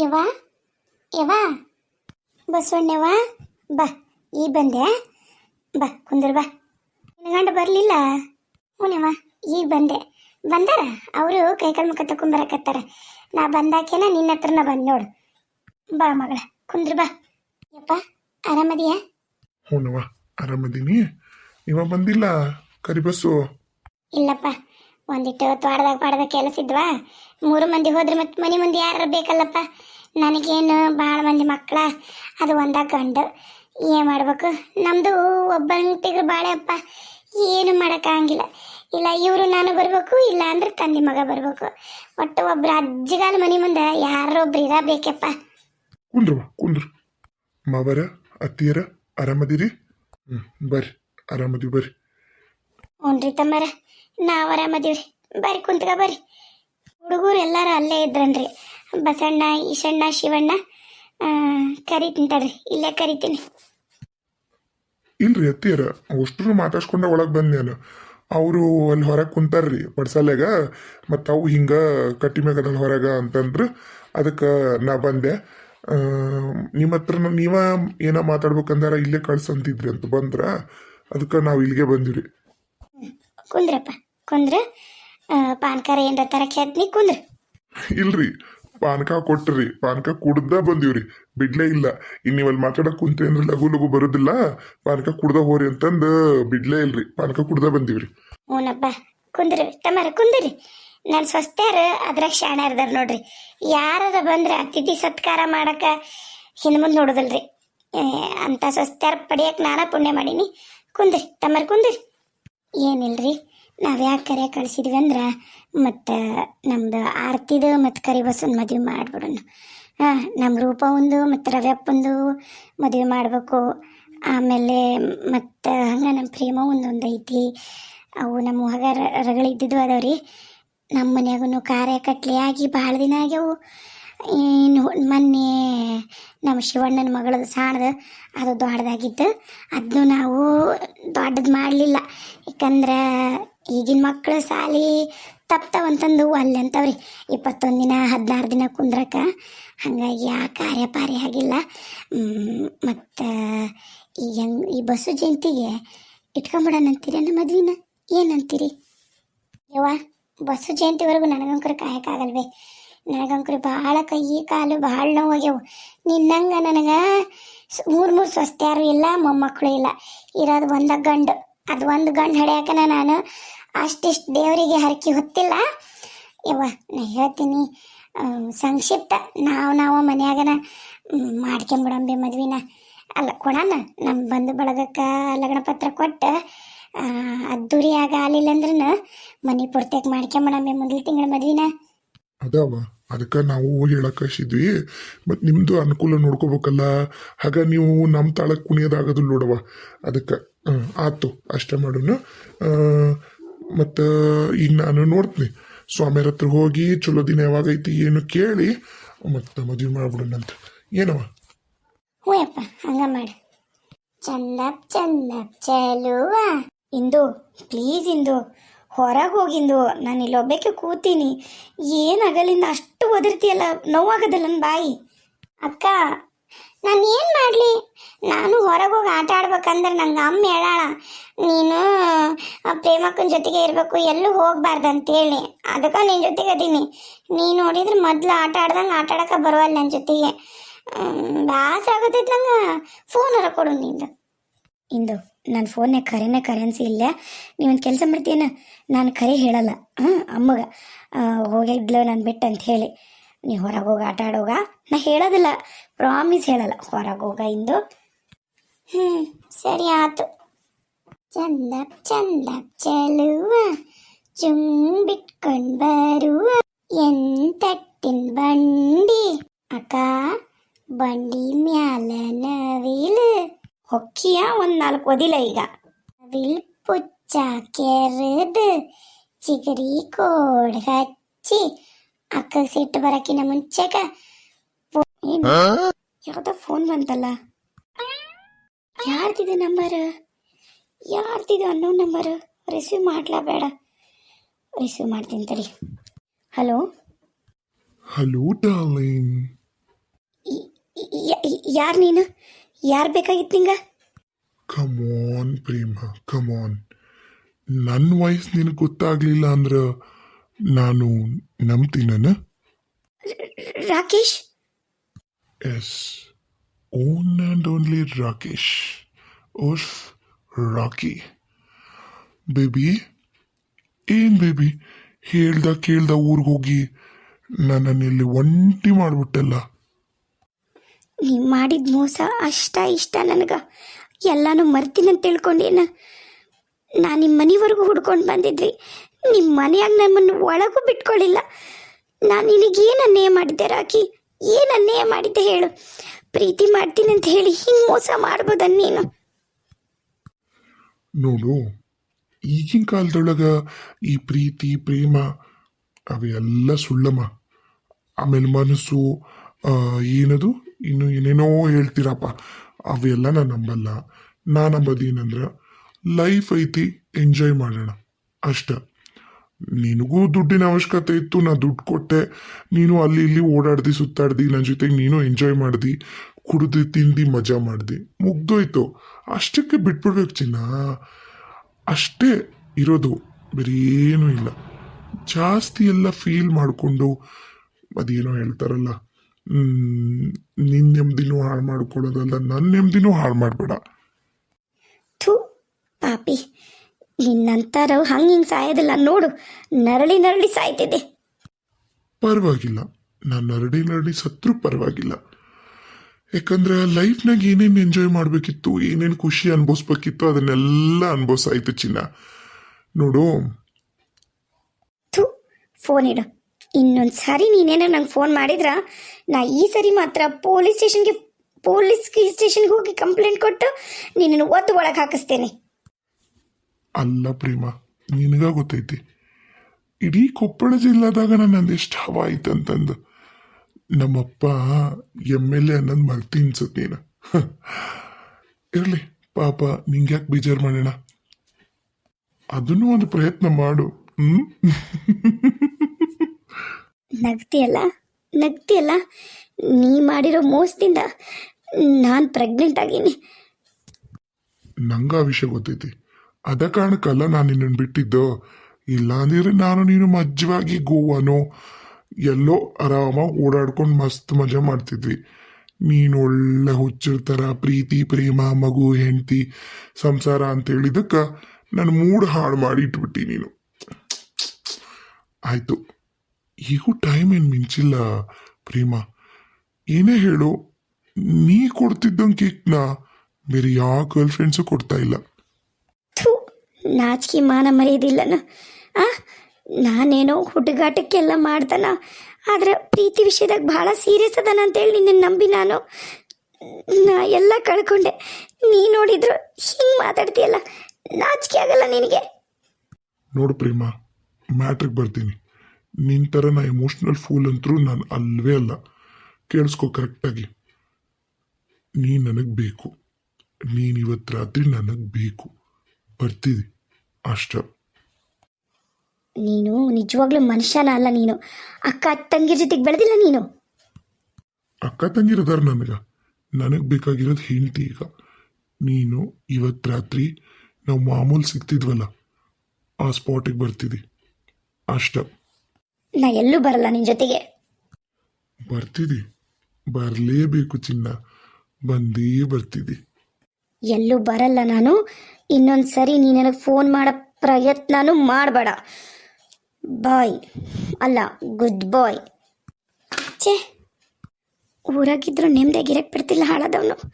ಯವ್ವ? ಯವ್ವ? ಬಸವಣ್ಣವ್ವ ಬಾ ಈ ಬಂದೆ. ಬಾ ಕುಂದ್ರ ಬಾ. ನಿನ್ನ ಗಂಡ ಬರಲಿಲ್ಲ? ಹ್ಞೂನವ್ವ ಈಗ ಬಂದೆ. ಬಂದಾರ? ಅವರು ಕೈಕಾಲು ಮುಖ ತಕೊಂಬರಕತ್ತಾರ ನಾ ಬಂದಾಕೇನ ನಿನ್ನ ಹತ್ರನ ಬಂದು ನೋಡು. ಬಾ ಮಗಳ ಕುಂದ್ರ ಬಾ. ಯಪ್ಪ ಆರಾಮದಿಯಾ? ಹ್ಞೂನವ್ವ ಆರಾಮದೀನಿ. ಇವ ಬಂದಿಲ್ಲ ಕರಿಬಸ್ಸು ಇಲ್ಲಪ್ಪ ಒಂದಿಟ್ಟು ತ್ವಾಡದಾಗ ಪಾಡ್ದಾಗ ಕೆಲಸ ಇದ್ವಾ? ಮೂರು ಮಂದಿ ಹೋದ್ರೆ ಮತ್ತೆ ಮನೆ ಮುಂದೆ ಯಾರು ಬೇಕಲ್ಲಪ್ಪ? ನನಗೇನು ಭಾಳ ಮಂದಿ ಮಕ್ಕಳ, ಅದು ಒಂದ ಗಂಡು. ಏನು ಮಾಡ್ಬೇಕು? ನಮ್ಮದು ಒಬ್ಬಂಟಿಗೆ ಬಾಳೆ ಅಪ್ಪ ಏನು ಮಾಡೋಕ್ಕಾಗಿಲ್ಲ ಇಲ್ಲ ಇವರು ನಾನು ಬರಬೇಕು, ಇಲ್ಲ ಅಂದ್ರೆ ತಂದೆ ಮಗ ಬರಬೇಕು. ಒಟ್ಟು ಒಬ್ರು ಅಜ್ಜಿಗಾಲ ಮನೆ ಮುಂದೆ ಯಾರೊಬ್ರು ಇರಬೇಕಪ್ಪ ಕುಂದ್ರವ್ವ ಕುಂದ್ರು ಮಾವರ, ಅತ್ತಿಯರ ಆರಾಮದಿರಿ ಹ್ಞೂ ಬರ್ರಿ. ಆರಾಮದೀವಿ ಬರ್ರಿ. ಹ್ಞೂನ್ರಿ ತಮ್ಮರ. ನಾವು ಆರಾಮದೀವ್ರಿ ಬರ್ರಿ ಕುಂತ್ಕ ಬರ್ರಿ. ಹುಡುಗರು ಎಲ್ಲರೂ ಅಲ್ಲೇ ಇದ್ರನ್ರಿ ಬಸಣ್ಣ, ಈಶಣ್ಣ, ಶಿವಣ್ಣ ಕರಿತಿಂತಾರ್ರಿ ಇಲ್ಲೇ ಕರಿತೀನಿ. ಇಲ್ರಿ ಅತ್ತಿಯರ, ಅಷ್ಟ್ರು ಮಾತಾಡ್ಸ್ಕೊಂಡ ಒಳಗೆ ಬಂದೆ ನಾನು ಅವರು ಅಲ್ಲಿ ಹೊರಗೆ ಕುಂತಾರ್ರಿ ಪಡ್ಸಲ್ಯಾಗ. ಮತ್ತು ಅವು ಹಿಂಗೆ ಕಟ್ಟಿ ಅದಾಳ ಹೊರಗೆ ಅಂತಂದ್ರೆ. ಅದಕ್ಕೆ ನಾ ಬಂದೆ. ನಿಮ್ಮ ಹತ್ರ ನೀವ ಏನೋ ಮಾತಾಡ್ಬೇಕಂದಾರ ಇಲ್ಲೇ ಕಳ್ಸಂತಿದ್ರಿ ಅಂತ ಬಂದ್ರ. ಅದಕ್ಕೆ ನಾವು ಇಲ್ಲಿಗೆ ಬಂದಿವ್ರಿ. ಕುಂದ್ರಪ್ಪ. ಕುಂದ್ರ ಪಾನ್ಕಾರ ಏನ್ರ ತರಕ್ಕೆ ಹೇಳ್ತೀನಿ ಕುಂದ್ರ. ಇಲ್ರಿ ಪಾನಕ ಕೊಟ್ರಿ ಪಾನಕ ಕುಡ್ದ ಬಂದೀವ್ರಿ. ಬಿಡ್ಲೇ ಇಲ್ಲ. ಇನ್ ನೀವಲ್ಲಿ ಮಾತಾಡಕ್ ಕುಂತೇನ್ರಿ ಲಘು ಲಘು ಬರೋದಿಲ್ಲ? ಪಾನಕ ಕುಡ್ದ ಹೋರಿ ಅಂತಂದ ಬಿಡ್ಲೇ ಇಲ್ರಿ. ಪಾನಕ ಕುಡ್ದ ಬಂದೀವ್ರಿ. ಹ್ಞೂನಪ್ಪ ಕುಂದ್ರಿ ತಮ್ಮರ ಕುಂದ್ರಿ. ನನ್ನ ಸ್ವಸ್ಥ್ಯಾರ ಅದ್ರಾಗ ಶಾಣ ಇರ್ದಾರ ನೋಡ್ರಿ. ಯಾರದ ಬಂದ್ರೆ ಅತಿಥಿ ಸತ್ಕಾರ ಮಾಡಕ ಹಿಂದ್ಮುಂದ್ ನೋಡೋದಲ್ರಿ. ಅಂತ ಸ್ವಸ್ಥ್ಯಾರ ಪಡಿಯಕ್ಕೆ ನಾನಾ ಪುಣ್ಯ ಮಾಡೀನಿ. ಕುಂದ್ರಿ ತಮ್ಮರ ಕುಂದ್ರಿ. ಏನಿಲ್ರಿ? ನಾವು ಯಾಕೆ ಕರೆ ಕಳಿಸಿದ್ವಿ ಅಂದ್ರೆ, ಮತ್ತು ನಮ್ದು ಆರ್ತಿದು ಮತ್ತು ಕರಿಬಸನ್ ಮದುವೆ ಮಾಡಿಬಿಡೋಣ. ಹಾಂ ನಮ್ಮ ರೂಪ ಒಂದು ಮತ್ತು ರವ್ಯಪ್ಪಂದು ಮದುವೆ ಮಾಡಬೇಕು. ಆಮೇಲೆ ಮತ್ತು ಹಂಗೆ ನಮ್ಮ ಪ್ರೇಮ ಒಂದೊಂದು ಐತಿ. ಅವು ನಮ್ಮ ಹೊಗ ರಗಳಿದ್ದಿದ್ದು ಅದಾವ್ರಿ ನಮ್ಮ ಮನ್ಯಾಗೂ ಕಾರ್ಯ ಕಟ್ಲಿ ಆಗಿ ಭಾಳ ದಿನ ಆಗ್ಯಾವು. ಇನ್ನು ಮೊನ್ನೆ ನಮ್ಮ ಶಿವಣ್ಣನ ಮಗಳದು ಸಾಣದು ಅದು ದೊಡ್ಡದಾಗಿತ್ತು. ಅದನ್ನು ನಾವು ದೊಡ್ಡದು ಮಾಡಲಿಲ್ಲ. ಯಾಕಂದ್ರೆ ಈಗಿನ ಮಕ್ಕಳು ಸಾಲಿ ತಪ್ತಾವಂತಂದು ಅಲ್ಲಿ ಅಂತವ್ರಿ ಇಪ್ಪತ್ತೊಂದು ದಿನ, ಹದಿನಾರು ದಿನ ಕುಂದ್ರಕ ಹಾಗಾಗಿ ಆ ಕಾರ್ಯ ಪಾರಿ ಆಗಿಲ್ಲ ಮತ್ತು ಈ ಹೆಂಗ್ ಈ ಬಸ್ಸು ಜಯಂತಿಗೆ ಇಟ್ಕೊಂಬಿಡೋಣಂತೀರೇನು ಮದ್ವಿನ? ಏನಂತೀರಿ? ಯವ್ವ ಬಸ್ಸು ಜಯಂತಿವರೆಗೂ ನನಗಂಕರ ಕಾಯಕ್ಕಾಗಲ್ವೇ? ನನಗಂಕರು ಭಾಳ ಕೈ, ಕಾಲು ಭಾಳ ನೋವಾಗ್ಯವು. ನಿನ್ನಂಗೆ ನನಗೆ ಮೂರು ಮೂರು ಸ್ವಸ್ತ್ಯಾರು ಇಲ್ಲ ಮೊಮ್ಮಕ್ಕಳು ಇಲ್ಲ. ಇರೋದು ಒಂದ ಗಂಡು. ಅದು ಒಂದು ಗಂಡು ಹೊಡ್ಯಾಕನ ನಾನು. ಅಷ್ಟಿಷ್ಟು ದೇವರಿಗೆ ಹರಕಿ ಹೊತ್ತಿಲ್ಲ. ಯವ್ವ, ನಾ ಹೇಳ್ತೀನಿ ಸಂಕ್ಷಿಪ್ತ. ನಾವು ನಾವು ಮನ್ಯಾಗನ ಮಾಡ್ಕೊಂಬಿಡಂಬಿ ಮದ್ವಿನ. ಅಲ್ಲ ಕೊಡೋಣ ನಮ್ಮ ಬಂಧು ಬಳಗಕ್ಕೆ ಲಗ್ನ ಪತ್ರ ಕೊಟ್ಟು. ಅದ್ದೂರಿ ಆಗ ಆಗಲಿಲ್ಲ ಅಂದ್ರೂ ಮನೆ ಪೂರ್ತಿಯಾಗಿ ಮಾಡ್ಕೊಂಬಿಡಂಬಿ ಮುಂದಿನ ತಿಂಗಳ ಮದ್ವಿನ. ಅದಾವ. ಅದಕ್ಕೆ ನಾವು ಹೇಳಕ್ಕೆ ಕಳ್ಸಿದ್ವಿ ಮತ್ತು ನಿಮ್ಮದು ಅನುಕೂಲ ನೋಡ್ಕೋಬೇಕಲ್ಲ. ಹಾಗ ನೀವು ನಮ್ಮ ತಾಳಕ್ಕೆ ಕುಣಿಯೋದಾಗದು ನೋಡವ ಅದಕ್ಕೆ ಆತು, ಅಷ್ಟೇ ಮಾಡೋಣ. ಮತ್ತು ಈಗ ನಾನು ನೋಡ್ತೀನಿ. ಸ್ವಾಮಿಯರ ಹತ್ರ ಹೋಗಿ ಚಲೋ ದಿನ ಯಾವಾಗೈತಿ ಏನು ಕೇಳಿ ಮತ್ತು ಮದುವೆ ಮಾಡ್ಬಿಡೋಣಂತ ಏನವ ಹ್ಞೂ ಅಪ್ಪ ಹಂಗ ಮಾಡು. ಚಂದಪ್ ಚಂದಪ್, ಚಲುವ. ಇಂದು, ಪ್ಲೀಸ್ ಇಂದು. ಹೊರಗೆ ಹೋಗಿಂದು, ನಾನು ಇಲ್ಲೊಬ್ಬಕ್ಕೆ ಕೂತೀನಿ. ಏನು ಅಗಲಿಂದ ಅಷ್ಟು ಒದರ್ತಿಯಲ್ಲ, ನೋವಾಗದಲ್ಲ ನನ್ನ ಬಾಯಿ. ಅಕ್ಕ, ನಾನು ಏನು ಮಾಡಲಿ? ನಾನು ಹೊರಗೆ ಹೋಗಿ ಆಟ ಆಡ್ಬೇಕಂದ್ರೆ ನಂಗೆ ಅಮ್ಮ ಹೇಳಾಳ, ನೀನು ಪ್ರೇಮಕ್ಕನ ಜೊತೆಗೆ ಇರಬೇಕು, ಎಲ್ಲೂ ಹೋಗ್ಬಾರ್ದು ಅಂತೇಳಿ ಅದಕ್ಕೆ ನಿನ್ನ ಜೊತೆಗೆ ಅದೀನಿ. ನೀನು ನೋಡಿದ್ರೆ ಮೊದಲು ಆಟ ಆಡ್ದಂಗೆ ಆಟ ಆಡೋಕೆ ಬರೋಲ್ಲ ನನ್ನ ಜೊತೆಗೆ. ಭಾಸ ಆಗತೈತೆ ನಂಗೆ. ಹೊರ ಕೊಡು ನಿಂದು. ಇಂದು ನನ್ನ ಫೋನ್ಯಾಗ ಕರೆನೇ ಕರೆನ್ಸಿ ಇಲ್ಲ. ನೀವೊಂದು ಕೆಲಸ ಮಾಡ್ತೀಯನ? ನಾನು ಕರೆ ಹೇಳಲ್ಲ. ಹ್ಞೂ ಅಮ್ಮಗ. ಹೋಗಿದ್ಲು ನಾನು ಬಿಟ್ಟು ಅಂತ ಹೇಳಿ. ನೀ ಹೊರಗೆ ಹೋಗಿ ಆಟ ಆಡೋಗ ನಾ ಹೇಳೋದಿಲ್ಲ. ಪ್ರಾಮಿಸ್ ಹೇಳಲ್ಲ. ಹೊರಗೆ ಹೋಗ ಇಂದು. ಹ್ಞೂ ಸರಿ ಆತು. ಚಂದ ಚಂದ ಚೆಲುವ. ಚುಂಬಿಟ್ಕೊಂಡ್ ಬರುವ. ಎಂತಟ್ಟಿನ ಬಂಡಿ? ಅಕ್ಕ, ಬಂಡಿ ಮ್ಯಾಲ ನವಿಲು. ಹೊಕ್ಕಿಯ ಒಂದ್ ನಾಲ್ಕು ಒದಿಲ ಈಗ. ನವಿಲ್ ಪುಚ್ಚ ಕೆರೆದು ಚಿಗರಿ ಕೋಡ್ ಹಚ್ಚಿ ಅಕ್ಕ ಸಿಟ್ಟು ಬರಕಿನ ಮುಂಚೆಗ ಯಾವ್ದೋ ಫೋನ್ ಬಂತಲ್ಲ. ಯಾರ್ದಿದೆ ನಂಬರ್? ಯಾರ್ದಿದೆ ಅನ್ನೋ ನಂಬರ್? ರಿಸೀವ್ ಮಾಡ್ಲಾ ಬೇಡ. ರಿಸೀವ್ ಮಾಡ್ತೀನಿ ತಡಿ. ಹಲೋ? Hello darling. ಯಾರು ನೀನು? ಯಾರು ಬೇಕಾಗಿತ್ತು ನಿಂಗೆ? ಕಮಾನ್ ಪ್ರೇಮ ಕಮೋನ್ ನನ್ನ ವಯಸ್ಸು ನಿನಗೆ ಗೊತ್ತಾಗ್ಲಿಲ್ಲ ಅಂದ್ರೆ ನಾನು ನಂಬ್ತೀನ Rakesh? Yes. One and only Rakesh. ಉರ್ಫ್ Rocky. Baby ಏನು ಬೇಬಿ? ಹೇಳ್ದ ಕೇಳ್ದ ಊರಿಗೆ ಹೋಗಿ ನನ್ನನ್ನು ಇಲ್ಲಿ ಒಂಟಿ ಮಾಡ್ಬಿಟ್ಟಲ್ಲ. ನೀ ಮಾಡಿದ ಮೋಸ ಅಷ್ಟ ಇಷ್ಟ ನನಗೆ. ಎಲ್ಲಾನು ಮರ್ತೀನಿ ಅಂತ ತಿಳ್ಕೊಂಡೇನ ನಾ ನಿಮ್ಮ ಮನೆವರೆಗೂ ಹುಡ್ಕೊಂಡು ಬಂದಿದ್ರಿ ನಿಮ್ಮ ಮನೆಯಾಗ ನಮ್ಮನ್ನು ಒಳಗೂ ಬಿಟ್ಕೊಳ್ಳಿಲ್ಲ ನಾನು ನಿನಗೇನು ಅನ್ಯಾಯ ಮಾಡಿದ್ದೆ ರಾಕಿ? ಏನು ಅನ್ಯಾಯ ಮಾಡಿದ್ದೆ ಹೇಳು. ಪ್ರೀತಿ ಮಾಡ್ತೀನಿ ಅಂತ ಹೇಳಿ ಹಿಂಗೆ ಮೋಸ ಮಾಡ್ಬೋದ ನೀನು? ನೋಡು, ಈಗಿನ ಕಾಲದೊಳಗ ಈ ಪ್ರೀತಿ, ಪ್ರೇಮ ಅವೆಲ್ಲ ಸುಳ್ಳಮ್ಮ. ಆಮೇಲೆ ಮನಸ್ಸು ಏನದು? ಇನ್ನು ಏನೇನೋ ಹೇಳ್ತೀರಪ್ಪ, ಅವೆಲ್ಲ ನಾನು ನಂಬಲ್ಲ. ನಾ ನಂಬೋದು ಏನಂದ್ರೆ ಲೈಫ್ ಐತಿ ಎಂಜಾಯ್ ಮಾಡೋಣ. ಅಷ್ಟ. ನಿನಗೂ ದುಡ್ಡಿನ ಅವಶ್ಯಕತೆ ಇತ್ತು, ನಾ ದುಡ್ಡು ಕೊಟ್ಟೆ. ನೀನು ಅಲ್ಲಿ ಇಲ್ಲಿ ಓಡಾಡ್ದಿ, ಸುತ್ತಾಡ್ದಿ ನನ್ನ ಜೊತೆಗೆ ನೀನು ಎಂಜಾಯ್ ಮಾಡ್ದಿ, ಕುಡಿದು, ತಿಂದು, ಮಜಾ ಮಾಡ್ದಿ. ಮುಗ್ದೋಯ್ತು. ಅಷ್ಟಕ್ಕೆ ಬಿಟ್ಬಿಡ್ಬೇಕು ಚಿನ್ನ. ಅಷ್ಟೇ ಇರೋದು. ಬೇರೆ ಏನೂ ಇಲ್ಲ. ಜಾಸ್ತಿ ಎಲ್ಲ ಫೀಲ್ ಮಾಡಿಕೊಂಡು, ಅದೇನೋ ಹೇಳ್ತಾರಲ್ಲ ಹ್ಮ್, ನಿನ್ ನೆಮ್ಮದಿನೂ ಹಾಳು ಮಾಡ್ಕೊಡೋದಲ್ಲ ನನ್ನ ನೆಮ್ಮದಿನೂ ಹಾಳು ಮಾಡಬೇಡ. ಥೂ ಪಾಪಿ ನಿನ್ನಂತಾರವು ಹಂಗೆ ಹಿಂಗೆ ಸಾಯೋದಿಲ್ಲ ನೋಡು ನರಳಿ ನರಳಿ ಸಾಯ್ತಿದೆ ಪರವಾಗಿಲ್ಲ ನಾನು ನರಡಿ ನರಡಿ ಸತ್ರು ಪರವಾಗಿಲ್ಲ. ಯಾಕಂದ್ರೆ ಲೈಫ್ನಾಗ ಏನೇನು ಎಂಜಾಯ್ ಮಾಡಬೇಕಿತ್ತು ಏನೇನು ಖುಷಿ ಅನ್ಭವಿಸ್ಬೇಕಿತ್ತು ಅದನ್ನೆಲ್ಲ ಅನ್ಭವಿಸಾಯ್ತು ಚಿನ್ನ. ನೋಡು. ಥೂ ಫೋನ್ ಇಡು. ಇನ್ನೊಂದು ಸಾರಿ ನೀನೇನೋ ನಂಗೆ ಫೋನ್ ಮಾಡಿದ್ರ, ನಾ ಈ ಸರಿ ಮಾತ್ರ ಪೊಲೀಸ್ ಸ್ಟೇಷನ್ಗೆ ಪೊಲೀಸ್ ಸ್ಟೇಷನ್ಗೆ ಹೋಗಿ ಕಂಪ್ಲೇಂಟ್ ಕೊಟ್ಟು ನಿನ್ನನ್ನು ಒತ್ತು ಒಳಗೆ ಹಾಕಿಸ್ತೇನೆ. ಅಲ್ಲ ಪ್ರೇಮ, ನಿನಗ ಗೊತ್ತೈತಿ. ಇಡೀ ಕೊಪ್ಪಳ ಜಿಲ್ಲಾದಾಗ ನನ್ನ ಎಷ್ಟು ಹವಾ ಆಯ್ತಂತಂದು ನಮ್ಮಪ್ಪ ಎಂ ಎಲ್ ಎ ಅನ್ನೋದು ಮರ್ತಿ ಅನ್ಸತ್ ನೀನು. ಇರಲಿ, ಪಾಪ ನಿಂಗೆ ಯಾಕೆ ಬೇಜಾರು ಮಾಡೋಣ ಅದನ್ನು ಒಂದು ಪ್ರಯತ್ನ ಮಾಡು. ಹ್ಮ್? ನಗ್ತಿಯಲ್ಲ? ನಗ್ತಿಯಲ್ಲ? ನೀ ಮಾಡಿರೋ ಮೋಸದಿಂದ ನಾನು ಪ್ರೆಗ್ನೆಂಟ್ ಆಗೀನಿ. ನಂಗ ವಿಷಯ ಗೊತ್ತೈತಿ. ಅದ ಕಾರಣಕ್ಕಲ್ಲ ನಾನು ನಿನ್ನನ್ನು ಬಿಟ್ಟಿದ್ದು. ಇಲ್ಲ ಅಂದಿದ್ರೆ ನಾನು ನೀನು ಮಜ್ಜವಾಗಿ ಗೋವಾನೋ, ಎಲ್ಲೋ ಆರಾಮಾಗಿ ಓಡಾಡ್ಕೊಂಡು ಮಸ್ತ್ ಮಜಾ ಮಾಡ್ತಿದ್ವಿ. ನೀನು ಒಳ್ಳೆ ಹುಚ್ಚಿರ್ತಾರ ಪ್ರೀತಿ, ಪ್ರೇಮ, ಮಗು, ಹೆಂಡತಿ, ಸಂಸಾರ ಅಂತ ಹೇಳಿದಕ್ಕೆ ನನ್ನ ಮೂಡ್ ಹಾಳು ಮಾಡಿ ಇಟ್ಬಿಟ್ಟಿ ನೀನು. ಆಯ್ತು. ಈಗೂ ಟೈಮ್ ಏನು ಮಿಂಚಿಲ್ಲ ಪ್ರೇಮ. ಏನೇ ಹೇಳು ನೀ ಕೊಡ್ತಿದ್ದಂಗೆ ಕೇಕ್ನ ಬೇರೆ ಯಾವ ಗರ್ಲ್ ಫ್ರೆಂಡ್ಸು ಕೊಡ್ತಾ ಇಲ್ಲ. ಥೂ ನಾಚಿಕೆ ಮಾನ ಮರೆಯೋದಿಲ್ಲನ. ಆ ನಾನೇನೋ ಹುಡುಗಾಟಕ್ಕೆಲ್ಲ ಮಾಡ್ತಾನ ಆದ್ರೆ ಪ್ರೀತಿ ವಿಷಯದಾಗ ಭಾಳ ಸೀರಿಯಸ್ ಅದಾನ ಅಂತೇಳಿ ನಿನ್ನ ನಂಬಿ ನಾನು. ನಾ ಎಲ್ಲ ಕಳ್ಕೊಂಡೆ. ನೀ ನೋಡಿದ್ರು ಹಿಂಗೆ ಮಾತಾಡ್ತೀಯಲ್ಲ ನಾಚಿಕೆ ಆಗಲ್ಲ ನಿನಗೆ. ನೋಡು ಪ್ರೇಮ ಮ್ಯಾಟ್ರಿಕ್ ಬರ್ತೀನಿ. ನಿನ್ ಥರ ನಾ ಎಮೋಷ್ನಲ್ ಫೂಲ್ ಅಂತರೂ ನಾನು ಅಲ್ವೇ ಅಲ್ಲ. ಕೇಳಿಸ್ಕೊ ಕರೆಕ್ಟಾಗಿ ನೀ ನನಗೆ ಬೇಕು. ನೀನು ಇವತ್ತು ರಾತ್ರಿ ನನಗೆ ಬೇಕು. ಬರ್ತಿದಿ. ಅಷ್ಟ. ನೀನು ನಿಜವಾಗ್ಲೂ ಮನುಷ್ಯನ ಅಲ್ಲ ನೀನು. ಅಕ್ಕ ತಂಗಿರ ಜೊತೆಗೆ ಬೆಳೆದಿಲ್ಲ ನೀನು? ಅಕ್ಕ ತಂಗಿರದಾರ ನನಗೆ. ನನಗೆ ಬೇಕಾಗಿರೋದು ಹೆಂಡತಿ ಈಗ. ನೀನು ಇವತ್ತು ರಾತ್ರಿ ನಾವು ಮಾಮೂಲಿ ಸಿಗ್ತಿದ್ವಲ್ಲ ಆ ಸ್ಪಾಟಿಗೆ ಬರ್ತಿದ್ದಿ ಅಷ್ಟ. ನಾ ಎಲ್ಲೂ ಬರಲ್ಲ ನಿನ್ನ ಜೊತೆಗೆ. ಬರ್ತಿದಿ. ಬರಲೇಬೇಕು ಚಿನ್ನ. ಬಂದೇ ಬರ್ತಿದಿ. ಎಲ್ಲೂ ಬರಲ್ಲ ನಾನು. ಇನ್ನೊಂದು ಸರಿ ನೀ ನನಗೆ ಫೋನ್ ಮಾಡೋ ಪ್ರಯತ್ನನೂ ಮಾಡಬೇಡ. ಬಾಯ್. ಅಲ್ಲ ಗುಡ್ ಬಾಯ್. ಛೇ ಊರಾಗಿದ್ರು ನೆಮ್ಮದಿಯಾಗಿರಕ್ಕೆ ಬಿಡ್ತಿಲ್ಲ ಹಾಳಾದವನು.